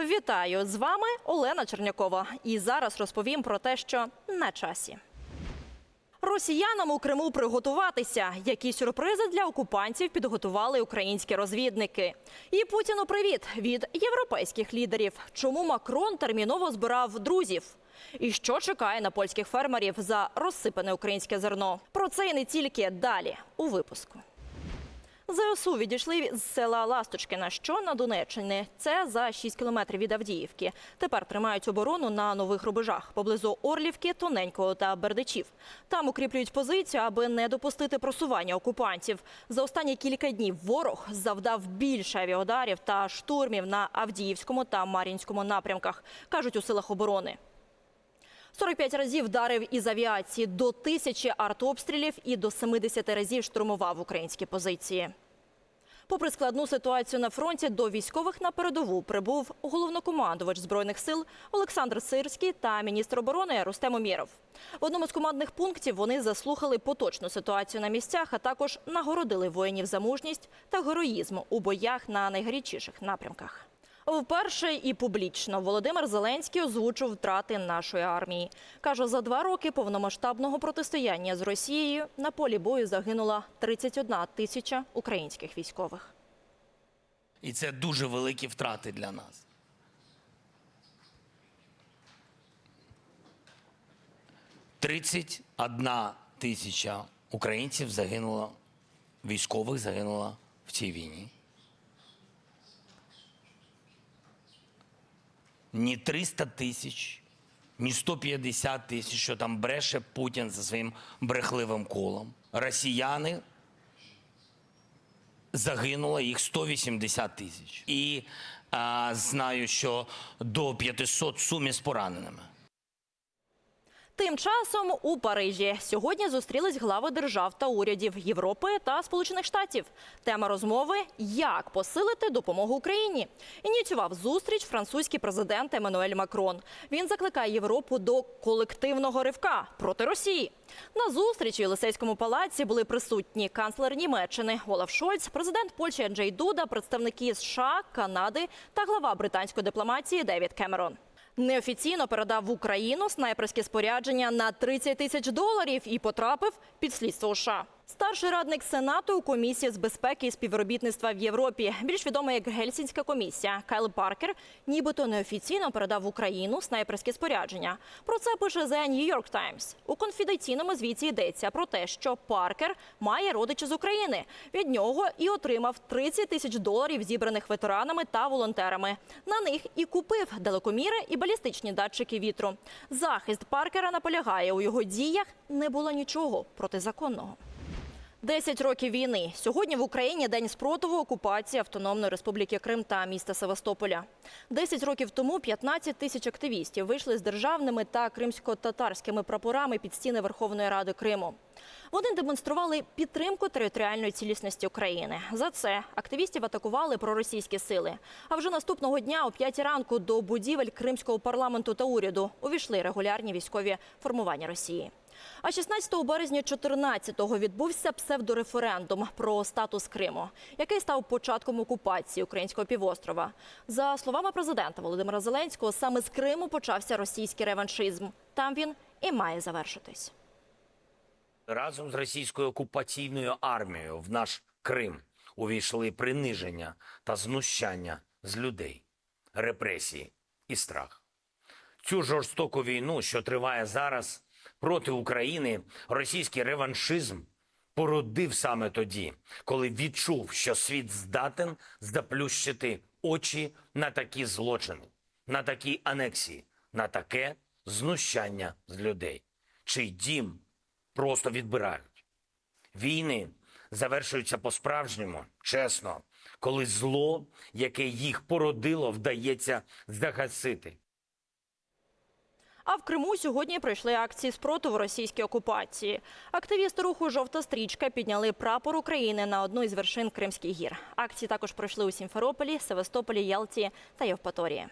Вітаю з вами Олена Чернякова. І зараз розповім про те, що на часі. Росіянам у Криму приготуватися. Які сюрпризи для окупантів підготували українські розвідники? І Путіну привіт від європейських лідерів. Чому Макрон терміново збирав друзів? І що чекає на польських фермерів за розсипане українське зерно? Про це і не тільки далі у випуску. ЗСУ відійшли з села Ласточкина, що на Донеччині. Це за 6 кілометрів від Авдіївки. Тепер тримають оборону на нових рубежах поблизу Орлівки, Тоненького та Бердичів. Там укріплюють позицію, аби не допустити просування окупантів. За останні кілька днів ворог завдав більше авіаударів та штурмів на Авдіївському та Мар'їнському напрямках, кажуть у силах оборони. 45 разів вдарив із авіації до тисячі артобстрілів і до 70 разів штурмував українські позиції. Попри складну ситуацію на фронті, до військових на передову прибув головнокомандувач збройних сил Олександр Сирський та міністр оборони Рустем Умєров. В одному з командних пунктів вони заслухали поточну ситуацію на місцях, а також нагородили воїнів за мужність та героїзм у боях на найгарячіших напрямках. Вперше і публічно Володимир Зеленський озвучив втрати нашої армії. Каже, за два роки повномасштабного протистояння з Росією на полі бою загинула 31 тисяча українських військових. І це дуже великі втрати для нас. Тридцять одна тисяча українців загинуло, військових загинуло в цій війні. Ні 300 тисяч, ні 150 тисяч, що там бреше Путін за своїм брехливим колом. Росіяни загинуло їх 180 тисяч. І а, знаю, що до 500 сумі з пораненими. Тим часом у Парижі сьогодні зустрілись глави держав та урядів Європи та Сполучених Штатів. Тема розмови як посилити допомогу Україні. Ініціював зустріч французький президент Еммануель Макрон. Він закликає Європу до колективного ривка проти Росії. На зустрічі в Єлисейському палаці були присутні канцлер Німеччини Олаф Шольц, президент Польщі Анджей Дуда, представники США, Канади та глава британської дипломатії Девід Кемерон. Неофіційно передав в Україну снайперське спорядження на 30 тисяч доларів і потрапив під слідство США. Старший радник Сенату у комісії з безпеки і співробітництва в Європі, більш відома як Гельсінська комісія, Кайл Паркер, нібито неофіційно передав в Україну снайперське спорядження. Про це пише The New York Times. У конфіденційному звіті йдеться про те, що Паркер має родичі з України. Від нього і отримав 30 тисяч доларів, зібраних ветеранами та волонтерами. На них і купив далекоміри і балістичні датчики вітру. Захист Паркера наполягає, у його діях не було нічого протизаконного. Десять років війни. Сьогодні в Україні день спротиву окупації Автономної Республіки Крим та міста Севастополя. Десять років тому 15 тисяч активістів вийшли з державними та кримсько-татарськими прапорами під стіни Верховної Ради Криму. Вони демонстрували підтримку територіальної цілісності України. За це активістів атакували проросійські сили. А вже наступного дня о 5 ранку до будівель Кримського парламенту та уряду увійшли регулярні військові формування Росії. А 16 березня 14-го відбувся псевдореферендум про статус Криму, який став початком окупації українського півострова. За словами президента Володимира Зеленського, саме з Криму почався російський реваншизм. Там він і має завершитись. Разом з російською окупаційною армією в наш Крим увійшли приниження та знущання з людей, репресії і страх. Цю жорстоку війну, що триває зараз проти України, російський реваншизм породив саме тоді, коли відчув, що світ здатен заплющити очі на такі злочини, на такі анексії, на таке знущання з людей, чий дім просто відбирають. Війни завершуються по-справжньому, чесно, коли зло, яке їх породило, вдається загасити. А в Криму сьогодні пройшли акції спротиву російській окупації. Активісти руху Жовта стрічка підняли прапор України на одну із вершин Кримських гір. Акції також пройшли у Сімферополі, Севастополі, Ялті та Євпаторії.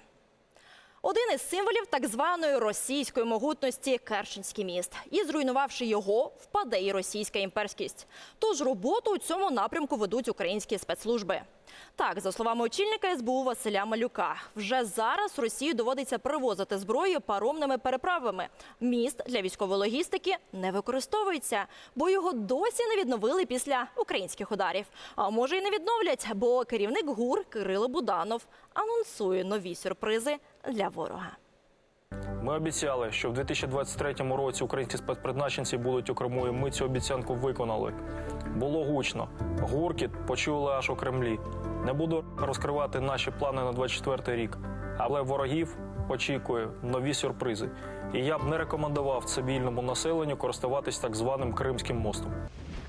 Один із символів так званої російської могутності Керченський міст. І зруйнувавши його, впаде і російська імперськість. Тож роботу у цьому напрямку ведуть українські спецслужби. Так, за словами очільника СБУ Василя Малюка, вже зараз Росію доводиться привозити зброю паромними переправами. Міст для військової логістики не використовується, бо його досі не відновили після українських ударів. А може й не відновлять, бо керівник ГУР Кирило Буданов анонсує нові сюрпризи для ворога. Ми обіцяли, що в 2023 році українські спецпризначенці будуть Криму, ми цю обіцянку виконали. Було гучно. Гуркіт почули аж у Кремлі. Не буду розкривати наші плани на 24 рік, але ворогів очікує нові сюрпризи. І я б не рекомендував цивільному населенню користуватись так званим Кримським мостом.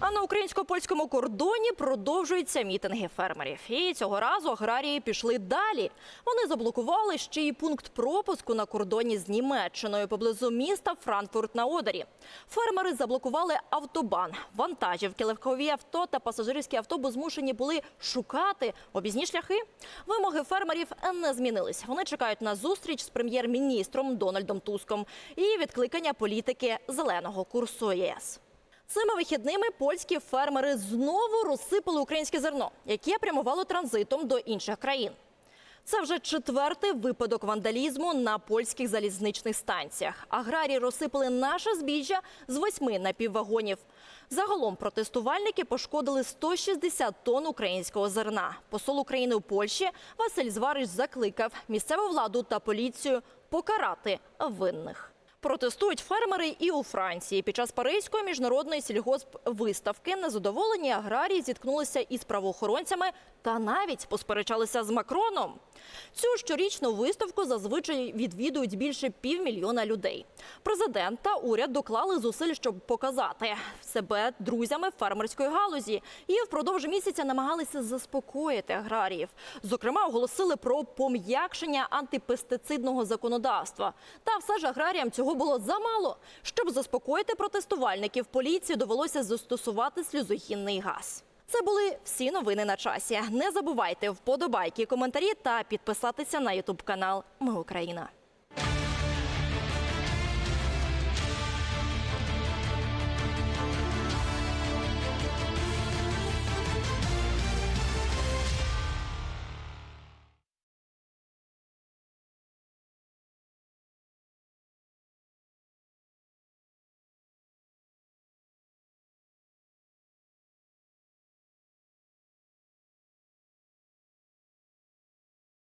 А на українсько-польському кордоні продовжуються мітинги фермерів. І цього разу аграрії пішли далі. Вони заблокували ще й пункт пропуску на кордоні з Німеччиною поблизу міста Франкфурт на Одері. Фермери заблокували автобан, вантажівки, легкові авто та пасажирські автобус змушені були шукати обізні шляхи. Вимоги фермерів не змінились. Вони чекають на зустріч з прем'єр-міністром Дональдом Туском і відкликання політики зеленого курсу ЄС. Цими вихідними польські фермери знову розсипали українське зерно, яке прямувало транзитом до інших країн. Це вже четвертий випадок вандалізму на польських залізничних станціях. Аграрії розсипали наше збіжжя з восьми напіввагонів. Загалом протестувальники пошкодили 160 тонн українського зерна. Посол України у Польщі Василь Зварич закликав місцеву владу та поліцію покарати винних. Протестують фермери і у Франції. Під час Паризької міжнародної сільгоспвиставки незадоволені аграрії зіткнулися із правоохоронцями та навіть посперечалися з Макроном. Цю щорічну виставку зазвичай відвідують більше півмільйона людей. Президент та уряд доклали зусиль, щоб показати себе друзями фермерської галузі, і впродовж місяця намагалися заспокоїти аграріїв. Зокрема, оголосили про пом'якшення антипестицидного законодавства. Та все ж аграріям цього було замало. Щоб заспокоїти протестувальників, поліції довелося застосувати сльозогінний газ. Це були всі новини на часі. Не забувайте вподобайки, коментарі та підписатися на ютуб канал Ми Україна.